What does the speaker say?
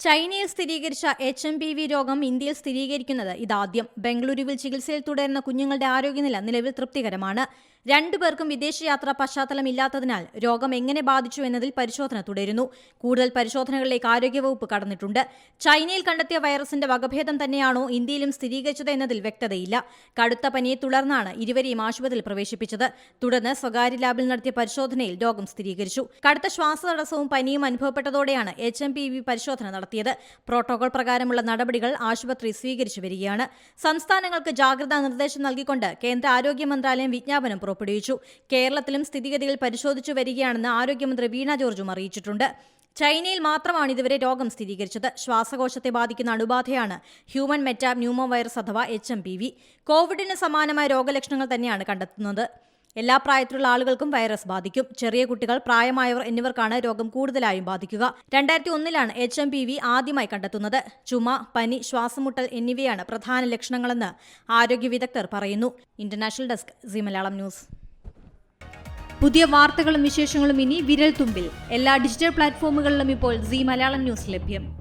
ചൈനയിൽ സ്ഥിരീകരിച്ച H M P V രോഗം ഇന്ത്യയിൽ സ്ഥിരീകരിക്കുന്നത് ഇതാദ്യം. ബംഗളൂരുവിൽ ചികിത്സയിൽ തുടരുന്ന കുഞ്ഞുങ്ങളുടെ ആരോഗ്യനില നിലവിൽ തൃപ്തികരമാണ്. രണ്ടുപേർക്കും വിദേശയാത്രാ പശ്ചാത്തലമില്ലാത്തതിനാൽ രോഗം എങ്ങനെ ബാധിച്ചു എന്നതിൽ പരിശോധന തുടരുന്നു. കൂടുതൽ പരിശോധനകളിലേക്ക് ആരോഗ്യവകുപ്പ് കടന്നിട്ടുണ്ട്. ചൈനയിൽ കണ്ടെത്തിയ വൈറസിന്റെ വകഭേദം തന്നെയാണോ ഇന്ത്യയിലും സ്ഥിരീകരിച്ചത് എന്നതിൽ വ്യക്തതയില്ല. കടുത്ത പനിയെ തുടർന്നാണ് ഇരുവരെയും ആശുപത്രിയിൽ പ്രവേശിപ്പിച്ചത്. തുടർന്ന് സ്വകാര്യ ലാബിൽ നടത്തിയ പരിശോധനയിൽ രോഗം സ്ഥിരീകരിച്ചു. കടുത്ത ശ്വാസതടസ്സവും പനിയും അനുഭവപ്പെട്ടതോടെയാണ് എച്ച് എം പി വി പരിശോധന നടത്തിയത്. പ്രോട്ടോകോൾ പ്രകാരമുള്ള നടപടികൾ ആശുപത്രി സ്വീകരിച്ചു വരികയാണ്. സംസ്ഥാനങ്ങൾക്ക് ജാഗ്രതാ നിർദ്ദേശം നൽകിക്കൊണ്ട് കേന്ദ്ര ആരോഗ്യ മന്ത്രാലയം വിജ്ഞാപനം പുറപ്പെടുവിച്ചു. കേരളത്തിലും സ്ഥിതിഗതികൾ പരിശോധിച്ചു വരികയാണെന്ന് ആരോഗ്യമന്ത്രി വീണ ജോർജും അറിയിച്ചിട്ടുണ്ട്. ചൈനയിൽ മാത്രമാണ് ഇതുവരെ രോഗം സ്ഥിരീകരിച്ചത്. ശ്വാസകോശത്തെ ബാധിക്കുന്ന അണുബാധയാണ് ഹ്യൂമൻ മെറ്റാ ന്യൂമോ വൈറസ് അഥവാ എച്ച് എം പി വി. കോവിഡിന് സമാനമായ രോഗലക്ഷണങ്ങൾ തന്നെയാണ് കണ്ടെത്തുന്നത്. എല്ലാ പ്രായത്തിലുള്ള ആളുകൾക്കും വൈറസ് ബാധിക്കും. ചെറിയ കുട്ടികൾ പ്രായമായവർ എന്നിവർക്കാണ് രോഗം കൂടുതലായും ബാധിക്കുക. രണ്ടായിരത്തി ഒന്നിലാണ് എച്ച് എം പി വി ആദ്യമായി കണ്ടെത്തുന്നത്. ചുമ പനി ശ്വാസമുട്ടൽ എന്നിവയാണ് പ്രധാന ലക്ഷണങ്ങളെന്ന് ആരോഗ്യ വിദഗ്ധർ പറയുന്നു. International desk C Malayalam news പുതിയ വാർത്തകളും വിശേഷങ്ങളും ഇനി വിരൽ തുമ്പിൽ എല്ലാ ഡിജിറ്റൽ പ്ലാറ്റ്ഫോമുകളിലും ഇപ്പോൾ സി മലയാളം ന്യൂസ് ലഭ്യം.